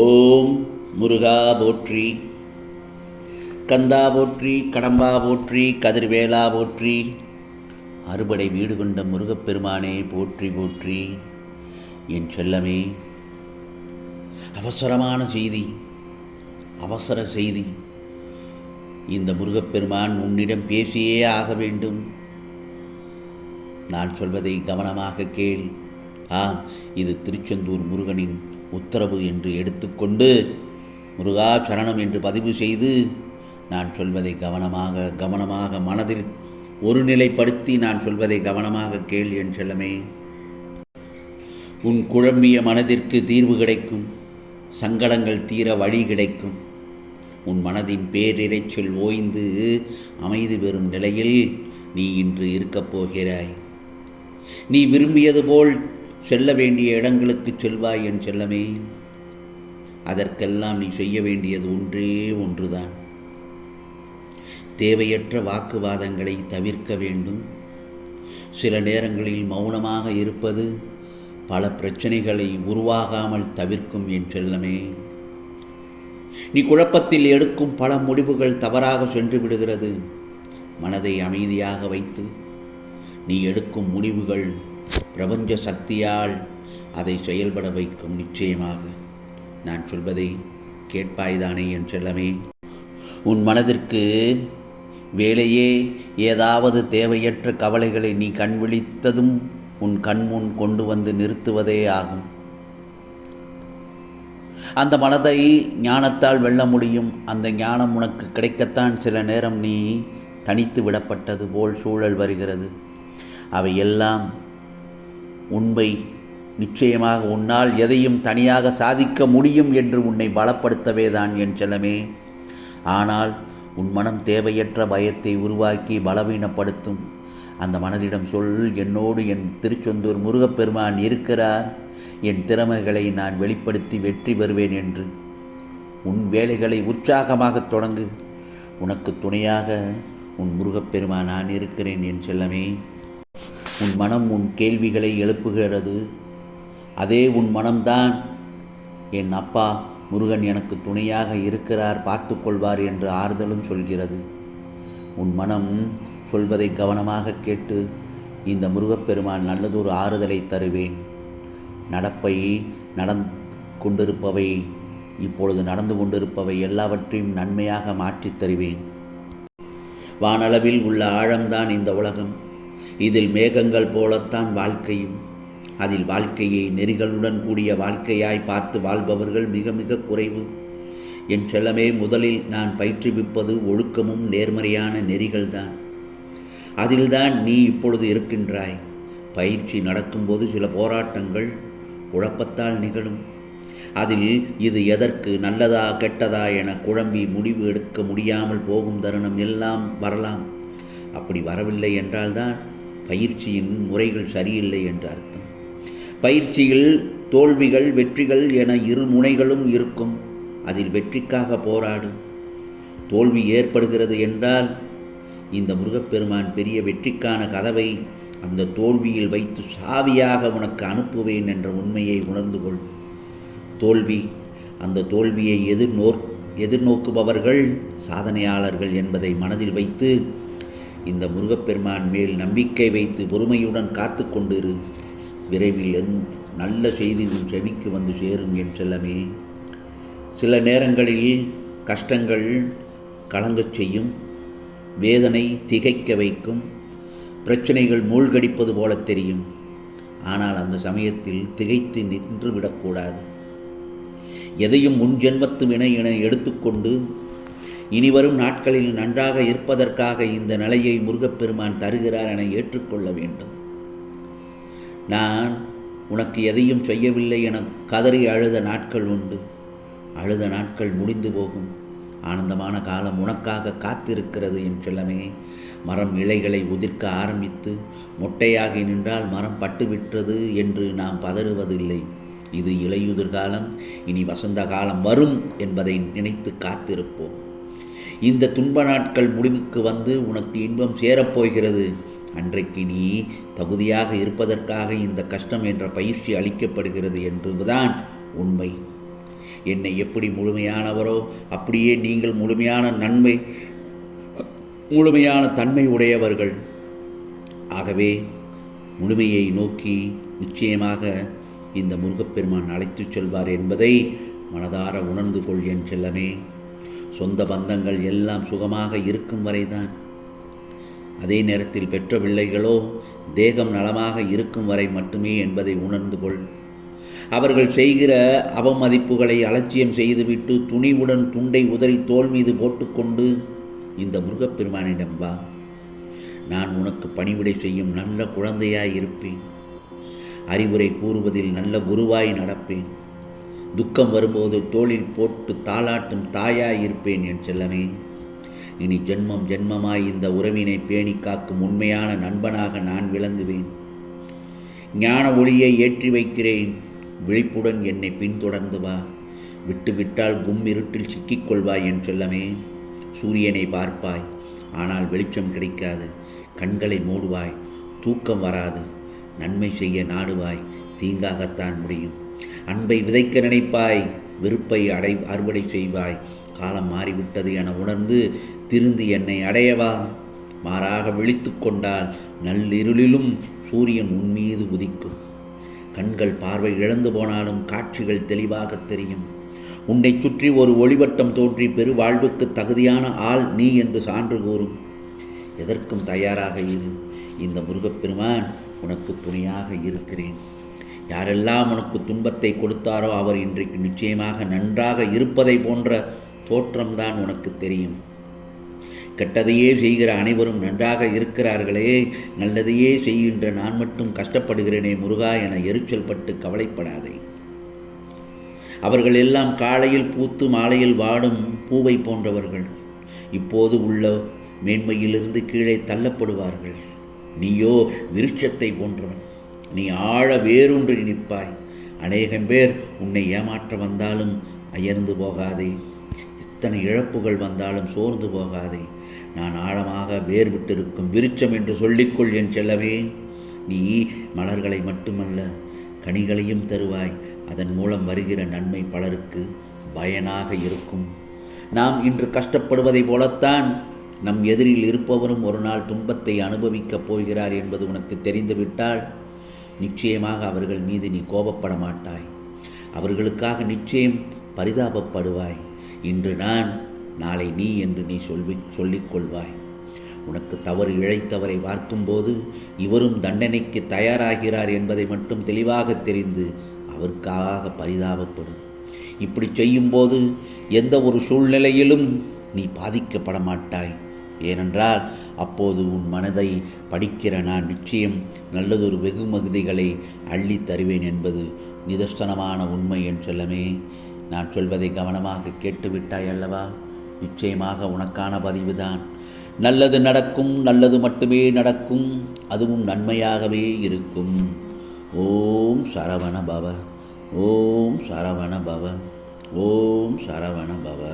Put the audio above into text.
ஓம் முருகா போற்றி கந்தா போற்றி கடம்பா போற்றி கதிர்வேலா போற்றி அறுபடை வீடு கொண்ட முருகப்பெருமானே போற்றி போற்றி என் செல்லமே. அவசரமான செய்தி அவசர செய்தி. இந்த முருகப்பெருமான் உன்னிடம் பேசியே ஆக வேண்டும். நான் சொல்வதை கவனமாக கேள். ஆம் இது திருச்செந்தூர் முருகனின் உத்தரவு என்று எடுத்துக்கொண்டு முருகா சரணம் என்று பதிவு செய்து நான் சொல்வதை கவனமாக கவனமாக மனதில் ஒருநிலைப்படுத்தி நான் சொல்வதை கவனமாக கேள் என் செல்லமே. உன் குழம்பிய மனதிற்கு தீர்வு கிடைக்கும் சங்கடங்கள் தீர வழி கிடைக்கும். உன் மனதின் பேரிரைச்சல் ஓய்ந்து அமைதி பெறும் நிலையில் நீ இன்று இருக்கப் போகிறாய். நீ விரும்பியது போல் செல்ல வேண்டிய இடங்களுக்கு செல்வாய் என் செல்லமே. அதற்கெல்லாம் நீ செய்ய வேண்டியது ஒன்றே ஒன்றுதான். தேவையற்ற வாக்குவாதங்களை தவிர்க்க வேண்டும். சில நேரங்களில் மௌனமாக இருப்பது பல பிரச்சனைகளை உருவாகாமல் தவிர்க்கும் என் செல்லமே. நீ குழப்பத்தில் எடுக்கும் பல முடிவுகள் தவறாக சென்று விடுகிறது. மனதை அமைதியாக வைத்து நீ எடுக்கும் முடிவுகள் பிரபஞ்ச சக்தியால் அதை செயல்பட வைக்கும் நிச்சயமாக. நான் சொல்வதை கேட்பாய்தானே என் செல்லமே. உன் மனதிற்கு வேலையே ஏதாவது தேவையற்ற கவலைகளை நீ கண்விழித்ததும் உன் கண்முன் கொண்டு வந்து நிறுத்துவதே ஆகும். அந்த மனதை ஞானத்தால் வெல்ல முடியும். அந்த ஞானம் உனக்கு கிடைக்கத்தான் சில நேரம் நீ தனித்து விடப்பட்டது போல் சூழல் வருகிறது. அவை எல்லாம் உண்மை. நிச்சயமாக உன்னால் எதையும் தனியாக சாதிக்க முடியும் என்று உன்னை பலப்படுத்தவே தான் என் செல்லமே. ஆனால் உன் மனம் தேவையற்ற பயத்தை உருவாக்கி பலவீனப்படுத்தும். அந்த மனதிடம் சொல் என்னோடு என் திருச்செந்தூர் முருகப்பெருமான் இருக்கிறார். என் திறமைகளை நான் வெளிப்படுத்தி வெற்றி பெறுவேன் என்று. உன் வேலைகளை உற்சாகமாக தொடங்கு. உனக்கு துணையாக உன் முருகப்பெருமான் நான் இருக்கிறேன் என் செல்லமே. உன் மனம் உன் கேள்விகளை எழுப்புகிறது. அதே உன் மனம்தான். என் அப்பா முருகன் எனக்கு துணையாக இருக்கிறார் பார்த்து கொள்வார் என்று ஆறுதலும் சொல்கிறது. உன் மனம் சொல்வதை கவனமாக கேட்டு இந்த முருகப்பெருமான் நல்லதொரு ஆறுதலை தருவேன். நடப்பை நடந்து கொண்டிருப்பவை இப்பொழுது நடந்து கொண்டிருப்பவை எல்லாவற்றையும் நன்மையாக மாற்றித் தருவேன். வானளவில் உள்ள ஆழம்தான் இந்த உலகம். இதில் மேகங்கள் போலத்தான் வாழ்க்கையும். அதில் வாழ்க்கையை நெறிகளுடன் கூடிய வாழ்க்கையாய் பார்த்து வாழ்பவர்கள் மிக மிக குறைவு. என் செல்லமே முதலில் நான் பயிற்றுவிப்பது ஒழுக்கமும் நேர்மறையான நெறிகள்தான். அதில்தான் நீ இப்பொழுது இருக்கின்றாய். பயிற்சி நடக்கும்போது சில போராட்டங்கள் குழப்பத்தால் நிகழும். அதில் இது எதற்கு நல்லதா கெட்டதா என குழம்பி முடிவு எடுக்க முடியாமல் போகும் தருணம் எல்லாம் வரலாம். அப்படி வரவில்லை என்றால்தான் பயிற்சியின் முறைகள் சரியில்லை என்று அர்த்தம். பயிற்சியில் தோல்விகள் வெற்றிகள் என இரு முனைகளும் இருக்கும். அதில் வெற்றிக்காக போராடு. தோல்வி ஏற்படுகிறது என்றால் இந்த முருகப்பெருமான் பெரிய வெற்றிக்கான கதவை அந்த தோல்வியில் வைத்து சாவியாக உனக்கு அனுப்புவேன் என்ற உண்மையை உணர்ந்து கொள். தோல்வி அந்த தோல்வியை எதிர்நோர் எதிர்நோக்குபவர்கள் சாதனையாளர்கள் என்பதை மனதில் வைத்து இந்த முருகப்பெருமான் மேல் நம்பிக்கை வைத்து பொறுமையுடன் காத்து கொண்டிரு. விரைவில் எந் நல்ல செய்தி உன் செவிக்கு வந்து சேரும் என் செல்லமே. சில நேரங்களில் கஷ்டங்கள் கலங்கச் செய்யும். வேதனை திகைக்க வைக்கும். பிரச்சனைகள் மூழ்கடிப்பது போல தெரியும். ஆனால் அந்த சமயத்தில் திகைத்து நின்று விடக்கூடாது. எதையும் முன் ஜென்மத்து வினை என எடுத்துக்கொண்டு இனிவரும் நாட்களில் நன்றாக இருப்பதற்காக இந்த நிலையை முருகப்பெருமான் தருகிறார் என ஏற்றுக்கொள்ள வேண்டும். நான் உனக்கு எதையும் செய்யவில்லை என கதறி அழுத நாட்கள் உண்டு. அழுத நாட்கள் முடிந்து போகும். ஆனந்தமான காலம் உனக்காக காத்திருக்கிறது என் செல்லமே. மரம் இலைகளை உதிர்க்க ஆரம்பித்து மொட்டையாகி நின்றால் மரம் பட்டுவிட்டது என்று நாம் பதறுவதில்லை. இது இலையுதிர் காலம் இனி வசந்த காலம் வரும் என்பதை நினைத்து காத்திருப்போம். இந்த துன்ப நாட்கள் முடிவுக்கு வந்து உனக்கு இன்பம் சேரப்போகிறது. அன்றைக்கு நீ தகுதியாக இருப்பதற்காக இந்த கஷ்டம் என்ற பயிற்சி அளிக்கப்படுகிறது என்பதுதான் உண்மை. என்னை எப்படி முழுமையானவரோ அப்படியே நீங்கள் முழுமையான நன்மை முழுமையான தன்மை உடையவர்கள். ஆகவே முழுமையை நோக்கி நிச்சயமாக இந்த முருகப்பெருமான் அழைத்துச் செல்வார் என்பதை மனதார உணர்ந்து கொள் என் செல்லமே. சொந்த பந்தங்கள் எல்லாம் சுகமாக இருக்கும் வரைதான். அதே நேரத்தில் பெற்ற பிள்ளைகளோ தேகம் நலமாக இருக்கும் வரை மட்டுமே என்பதை உணர்ந்து கொள். அவர்கள் செய்கிற அவமதிப்புகளை அலட்சியம் செய்துவிட்டு துணிவுடன் துண்டை உதறி தோல் மீது போட்டுக்கொண்டு இந்த முருகப்பெருமானிடம் வா. நான் உனக்கு பணிவிடை செய்யும் நல்ல குழந்தையாய் இருப்பேன். அறிவுரை கூறுவதில் நல்ல குருவாய் நடப்பேன். துக்கம் வரும்போது தோளில் போட்டு தாளாட்டும் தாயாய் இருப்பேன் என் செல்லமே. இனி ஜென்மம் ஜென்மமாய் இந்த உறவினை பேணி காக்கும் உண்மையான நண்பனாக நான் விளங்குவேன். ஞான ஒளியை ஏற்றி வைக்கிறேன். விழிப்புடன் என்னை பின்தொடர்ந்து வா. விட்டுவிட்டால் கும் இருட்டில் சிக்கிக்கொள்வாய் என் செல்லமே. சூரியனை பார்ப்பாய். ஆனால் வெளிச்சம் கிடைக்காது. கண்களை மூடுவாய். தூக்கம் வராது. நன்மை செய்ய நாடுவாய். தீங்காகத்தான் முடியும். அன்பை விதைக்க நினைப்பாய் வெறுப்பை அடை அறுவடை செய்வாய். காலம் மாறிவிட்டது என உணர்ந்து திருந்து என்னை அடையவா? மாறாக விழித்து கொண்டால் நள்ளிருளிலும் சூரியன் உன்மீது உதிக்கும். கண்கள் பார்வை இழந்து போனாலும் காட்சிகள் தெளிவாக தெரியும். உன்னை சுற்றி ஒரு ஒளிவட்டம் தோன்றி பெருவாழ்வுக்கு தகுதியான ஆள் நீ என்று சான்று கூறும். எதற்கும் தயாராக இரு. இந்த முருகப்பெருமான் உனக்கு துணையாக இருக்கிறேன். யாரெல்லாம் உனக்கு துன்பத்தை கொடுத்தாரோ அவர் இன்றைக்கு நிச்சயமாக நன்றாக இருப்பதை போன்ற தோற்றம்தான் உனக்கு தெரியும். கெட்டதையே செய்கிற அனைவரும் நன்றாக இருக்கிறார்களே நல்லதையே செய்கின்ற நான் மட்டும் கஷ்டப்படுகிறேனே முருகா என எரிச்சல் பட்டு கவலைப்படாதே. அவர்கள் எல்லாம் காலையில் பூத்து மாலையில் வாடும் பூவை போன்றவர்கள். இப்போது உள்ள மேன்மையிலிருந்து கீழே தள்ளப்படுவார்கள். நீயோ விருட்சத்தை போன்றவன். நீ ஆழ வேரூன்றி நிற்பாய் அநேகம் பேர் உன்னை ஏமாற்ற வந்தாலும் அயர்ந்து போகாதே. எத்தனை இழப்புகள் வந்தாலும் சோர்ந்து போகாதே. நான் ஆழமாக வேர் விட்டிருக்கும் விருச்சம் என்று சொல்லிக்கொள் என் செல்லவே நீ மலர்களை மட்டுமல்ல கனிகளையும் தருவாய். அதன் மூலம் வருகிற நன்மை பலருக்கு பயனாக இருக்கும். நாம் இன்று கஷ்டப்படுவதைப் போலத்தான் நம் எதிரில் இருப்பவரும் ஒரு நாள் துன்பத்தை அனுபவிக்கப் போகிறார் என்பது உனக்கு தெரிந்துவிட்டால் நிச்சயமாக அவர்கள் மீது நீ கோபப்பட மாட்டாய். அவர்களுக்காக நிச்சயம் பரிதாபப்படுவாய். இன்று நான் நாளை நீ என்று நீ சொல்லி சொல்லிக்கொள்வாய். உனக்கு தவறு இழைத்தவரை பார்க்கும்போது இவரும் தண்டனைக்கு தயாராகிறார் என்பதை மட்டும் தெளிவாக தெரிந்து அவருக்காக பரிதாபப்படும் இப்படி செய்யும்போது எந்த ஒரு சூழ்நிலையிலும் நீ பாதிக்கப்பட மாட்டாய். ஏனென்றால் அப்போது உன் மனதை படிக்கிற நான் நிச்சயம் நல்லதொரு வெகுமகுதிகளை அள்ளி தருவேன் என்பது நிதர்சனமான உண்மை என் செல்லமே. நான் சொல்வதை கவனமாக கேட்டுவிட்டாய் அல்லவா? நிச்சயமாக உனக்கான பதிவுதான். நல்லது நடக்கும் நல்லது மட்டுமே நடக்கும் அதுவும் நன்மையாகவே இருக்கும். ஓம் சரவண பவ ஓம் சரவண பவ ஓம் சரவண பவ